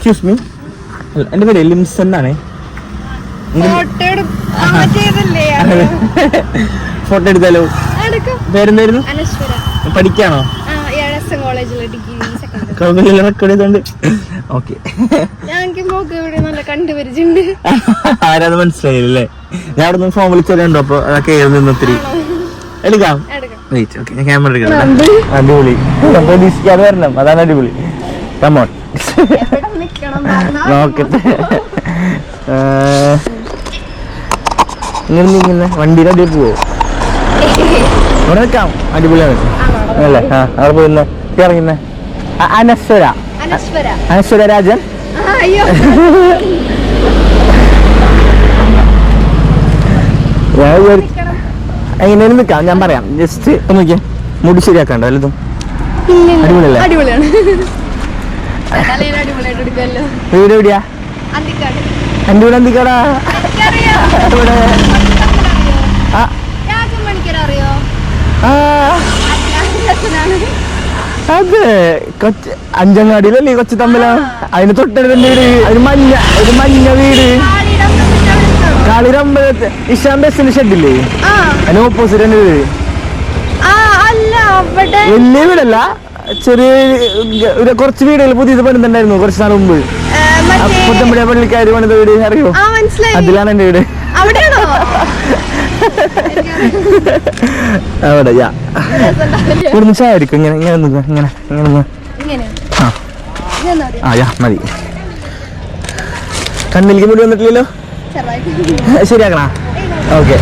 Excuse me എന്റെ പേര് എലിംസ് എന്നാണേ. Photo എടു- ഫോട്ടോ എടുത്താലോ. പേരെന്തായിരുന്നു? പഠിക്കാണോ? റെക്കോർഡ് ചെയ്തോണ്ട്. ഓക്കെ ആരാത് മനസ്സിലായില്ലേ ഞാൻ അവിടെ നിന്ന് ഫോൺ വിളിച്ചോ അപ്പൊ അതൊക്കെ എഴുതി നിന്ന് ഒത്തിരി. എടുക്കാം. വെയിറ്റ് ഓക്കെ ഞാൻ ക്യാമറ എടുക്കാം. അടിപൊളി. പ്രതീക്ഷിക്കാതെ വരണം. അതാണ് അടിപൊളി. കമോൺ നോക്കട്ടെ ഇങ്ങനെ നീങ്ങുന്ന വണ്ടിയുടെ അടിയിൽ പോവോ? ഇവിടെ നിൽക്കാം. അടിപൊളിയാണ്. അല്ലേ? ആ അവിടെ പോയിരുന്നു ഇറങ്ങുന്ന. അനശ്വര. അനശ്വര. രാജൻ. എങ്ങനെയും നിൽക്കാം. ഞാൻ പറയാം. ജസ്റ്റ് നോക്കിയാ. മുടി ശരിയാക്കണ്ടോ? അല്ലേ ഇല്ലില്ല. അടിപൊളിയല്ലേ? അടിപൊളിയാണ്. വീട് എവിടെയാ വീട് എന്തിക്കടാ ഇവിടെ അതെ കൊച്ച് അഞ്ചങ്ങാടിയിലല്ലേ കൊച്ചു തമ്മിലാ? അതിന് തൊട്ടടുത്ത് എന്റെ വീട്? ഒരു മഞ്ഞ ഒരു മഞ്ഞ വീട്. ആളിയുടെ അമ്പലത്തിന്റെ അവിടെ. നിൽക്കണം. കാളിരമ്പലത്ത് ഇഷാൻ ബസ്സിന് ഷെഡില്ലേ? അതിന് ഓപ്പോസിറ്റ് തന്നെ വീട്. വലിയ വീടല്ല. ചെറിയ ഒരു കുറച്ച് വീടുകൾ പുതിയത് പണിതുണ്ടായിരുന്നു കുറച്ച് നാൾ മുമ്പ്. പുത്തമ്പടിയ പള്ളിക്കാര് പണിത വീട് അറിയോ? അതിലാണ് എന്റെ വീട്. അവിടെ യാ. ആയിരിക്കും ഇങ്ങനെ ഇങ്ങനെ നിൽക്കുക ഇങ്ങനെ ഇങ്ങനെ ആ. ആ യാ മതി. കണ്ണിലേക്ക് മുടി വന്നിട്ടില്ലല്ലോ? ശരിയാക്കണ? ഓക്കെ.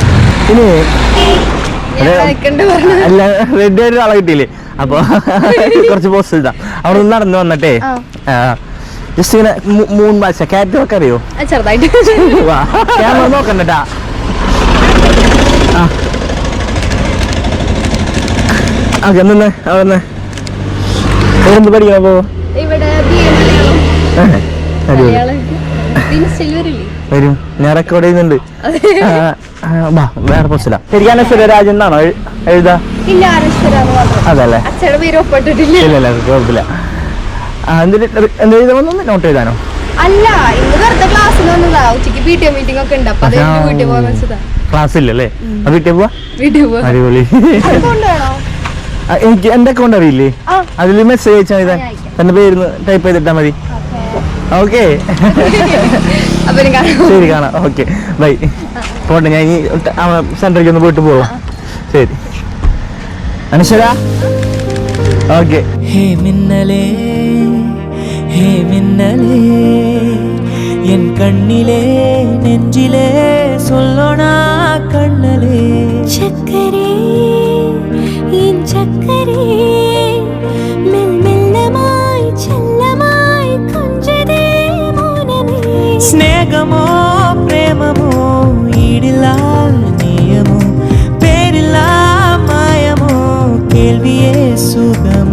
ഇനി അല്ല റെഡി ആയിട്ട് ആളെ കിട്ടിയില്ലേ? അപ്പൊ കുറച്ച് പോസ്റ്റ് ഇതാ അവിടെ നിന്ന് നടന്നു വന്നിട്ടേ. ജസ്റ്റ് ഇങ്ങനെ മൂന്ന് ഭാഷ ക്യാരറ്റ് ഒക്കെ അറിയോ? ചെറുതായിട്ട്. ക്യാമറ നോക്കണ്ടട്ടാ ആ. ഓക്കെ നിന്ന് അവിടെ എന്ത് ഇവിടെ അടിപൊളി. വരും. ഞാൻ റെക്കോർഡ് ചെയ്യുന്നുണ്ട്. വേറെ പ്രശ്നമില്ല ശരിക്കും എന്നാണോ? എഴുതാ? അതല്ലേ. അച്ഛയുടെ പേര് ഒപ്പിട്ടിട്ടില്ല. ഇല്ല ഇല്ല കുഴപ്പമില്ല. ആ എന്തിന് എന്ത് എഴുതാൻ വന്നു നോട്ട് എഴുതാനോ? അല്ല ഇന്ന് വെറുതെ ക്ലാസ്സിൽ വന്നതാ. ഉച്ചയ്ക്ക് പി ടി എ മീറ്റിംഗ് ഒക്കെ ഉണ്ട്. അപ്പൊ അത് കഴിഞ്ഞ് വീട്ടിൽ പോകാൻ വെച്ചതാ. ക്ലാസ് ഇല്ലല്ലേ വീട്ടിൽ പോവാ? വീട്ടിൽ പോവാ. അടിപൊളി. എനിക്ക് എന്റെ അക്കൗണ്ട് അറിയില്ലേ? അതിൽ മെസ്സേജ് അയച്ചാൽ എന്റെ പേര് ടൈപ്പ് ചെയ്തിട്ടാ മതി. ഓക്കെ ശരി കാണാം. ഓക്കെ ബൈ പോട്ടെ ഞാൻ ഇനി സെന്ററിലേക്ക് ഒന്ന് പോയിട്ട് പോവാം. ശരി. അനുശ്വര? ഓക്കെ ഹേ മിന്നലേ ഹേ മിന്നലേ എൻ കണ്ണിലെ നെഞ്ചിലെ സൊല്ലോണാ കണ്ണലേ. ചക്കരേ வீடில்லா நியமோ பேரில்லா மாயமோ கேள்வியே சுகம்.